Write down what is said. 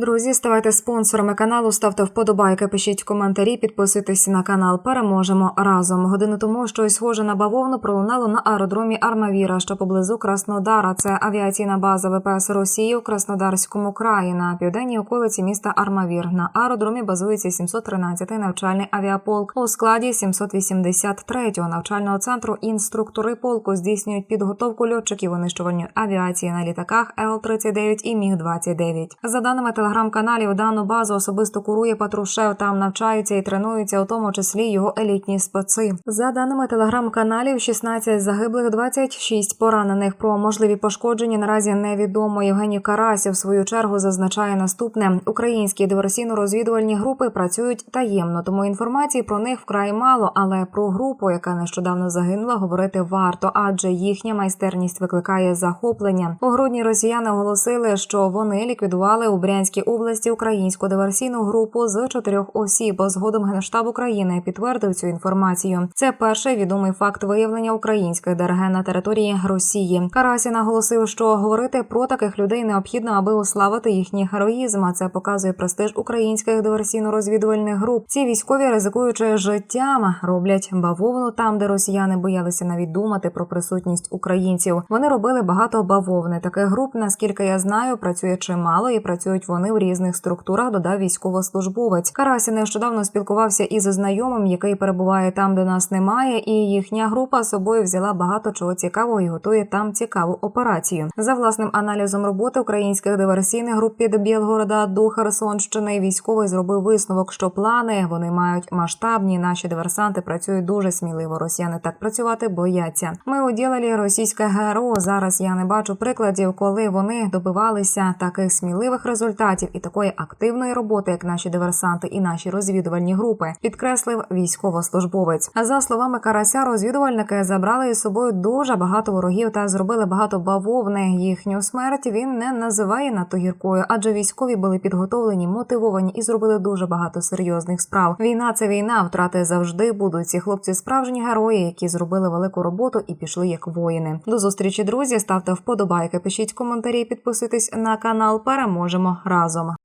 Друзі, ставайте спонсорами каналу, ставте вподобайки, пишіть коментарі, підписуйтесь на канал. Переможемо разом. Годину тому щось схоже на бавовну пролунало на аеродромі Армавіра, що поблизу Краснодара. Це авіаційна база ВПС Росії у Краснодарському краї на південній околиці міста Армавір. На аеродромі базується 713-й навчальний авіаполк у складі 783-го навчального центру. Інструктори полку здійснюють підготовку льотчиків винищувальної авіації на літаках Л-39 і Міг-29. За даними телеграм-каналів, дану базу особисто курує Патрушев. Там навчаються і тренуються, у тому числі його елітні специ. За даними телеграм-каналів, 16 загиблих, 26 поранених. Про можливі пошкодження наразі невідомо. Євгеній Карасів в свою чергу зазначає наступне: українські диверсійно-розвідувальні групи працюють таємно, тому інформації про них вкрай мало. Але про групу, яка нещодавно загинула, говорити варто, адже їхня майстерність викликає захоплення. У грудні росіяни оголосили, що вони ліквідували у Брянській області українську диверсійну групу з чотирьох осіб. Згодом генштаб України підтвердив цю інформацію. Це перший відомий факт виявлення українських ДРГ на території Росії. Карасі наголосив, що говорити про таких людей необхідно, аби уславити їхній героїзм. А це показує престиж українських диверсійно-розвідувальних груп. Ці військові, ризикуючи життям, роблять бавовну там, де росіяни боялися навіть думати про присутність українців. Вони робили багато бавовни. Таких груп, наскільки я знаю, працює чимало і працюють вони в різних структурах. Додав військовослужбовець. Карасі нещодавно спілкувався із знайомим, який перебуває там, де нас немає, і їхня група з собою взяла багато чого цікавого і готує там цікаву операцію. За власним аналізом роботи українських диверсійних груп під Білгорода до Херсонщини військовий зробив висновок, що плани вони мають масштабні. Наші диверсанти працюють дуже сміливо. Росіяни так працювати бояться. Ми уділили російське ГРО. Зараз я не бачу прикладів, коли вони добивалися таких сміливих результатів і такої активної роботи, як наші диверсанти і наші розвідувальні групи, підкреслив військовослужбовець. За словами Карася, розвідувальники забрали із собою дуже багато ворогів та зробили багато бавовни. Їхню смерть він не називає надто гіркою, адже військові були підготовлені, мотивовані і зробили дуже багато серйозних справ. Війна це війна. Втрати завжди будуть. Ці хлопці справжні герої, які зробили велику роботу і пішли як воїни. До зустрічі, друзі. Ставте вподобайки, пишіть коментарі, підписуйтесь на канал. Переможемо разом. gimnazjum